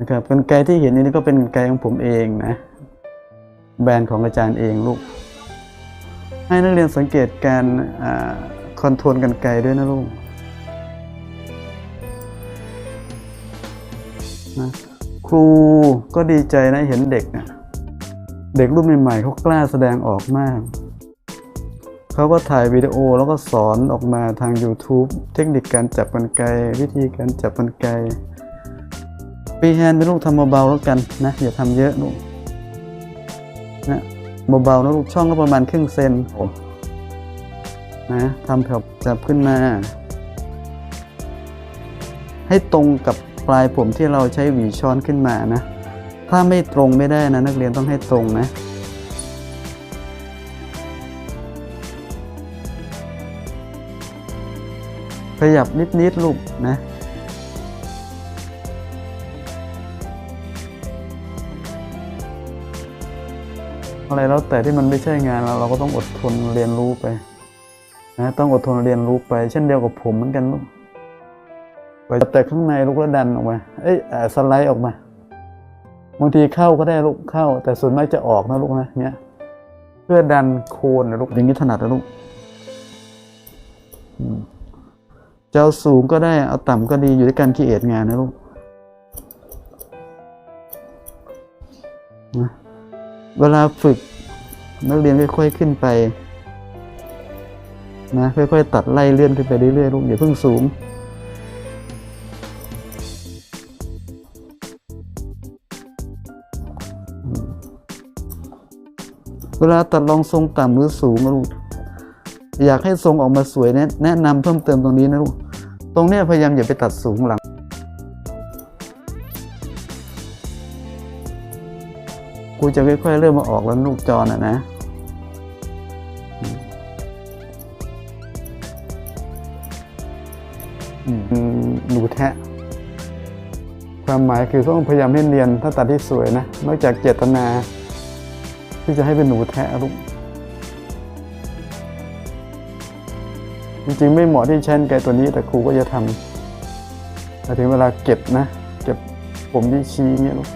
นะครับกันไกที่เห็นนี่ก็เป็นกันไกของผมเองนะ แบรนด์ของอาจารย์เองลูก ให้นักเรียนสังเกตการคอนโทรลกันไกด้วยนะลูกนะครูก็ดีใจนะเห็นเด็กนะเด็กรุ่นใหม่ๆเขากล้าแสดงออกมาก เขาก็ถ่ายวิดีโอแล้วก็สอนออกมาทาง YouTube เทคนิคการจับกันไก วิธีการจับกันไก ปีแฮนด์เป็นลูกทำเบาๆแล้วกันนะอย่าทำเยอะลูกนะเบาๆนะลูกช่องก็ประมาณครึ่งเซนนะทำแผ่วจับขึ้นมา ให้ตรงกับปลายผมที่เราใช้หวีช้อนขึ้นมานะ ถ้าไม่ตรงไม่ได้นะ นักเรียนต้องให้ตรงนะขยับนิดๆลูกนะ อะไรแล้วแต่ที่มันไม่ใช่งานเราเราก็ต้องอดทนเรียนรู้ไปนะต้องอดทนเรียนรู้ไป เช่นเดียวกับผมเหมือนกันลูกไปจับแต่ข้างในลูกแล้วดันออกมา เอ้ยเอ่อสไลด์ออกมาบางทีเข้าก็ได้ลูกเข้า แต่ส่วนมากจะออกนะลูกนะเนี้ยเพื่อดันโคนนะลูกอย่างนี้ถนัดนะลูกจะเอาสูงก็ได้เอาต่ำก็ดีอยู่ที่การคิดเอทงานนะลูกนะ เวลาฝึกนักเรียนค่อยๆขึ้นไปนะค่อยๆตัดไล่เลื่อนขึ้นไปเรื่อยๆลูกอย่าเพิ่งสูงเวลาตัดรองทรงต่ำหรือสูงลูกอยากให้ทรงออกมาสวยแนะแนะนำเพิ่มเติมตรงนี้นะลูกตรงเนี้ยพยายามอย่าไปตัดสูงหลัง กูจะค่อยๆเริ่มมาออกแล้วลูกจอน่ะนะหนูแทะ ความหมายคือต้องพยายามให้เรียนถ้าตัดที่สวยนะ นอกจากเจตนา ที่จะให้เป็นหนูแทะลูกจริงๆ ไม่เหมาะที่ใช้กรรไกตัวนี้แต่ครูก็จะทำแต่ถึงเวลาเก็บนะ เก็บผมที่ชี้เงี้ยลูก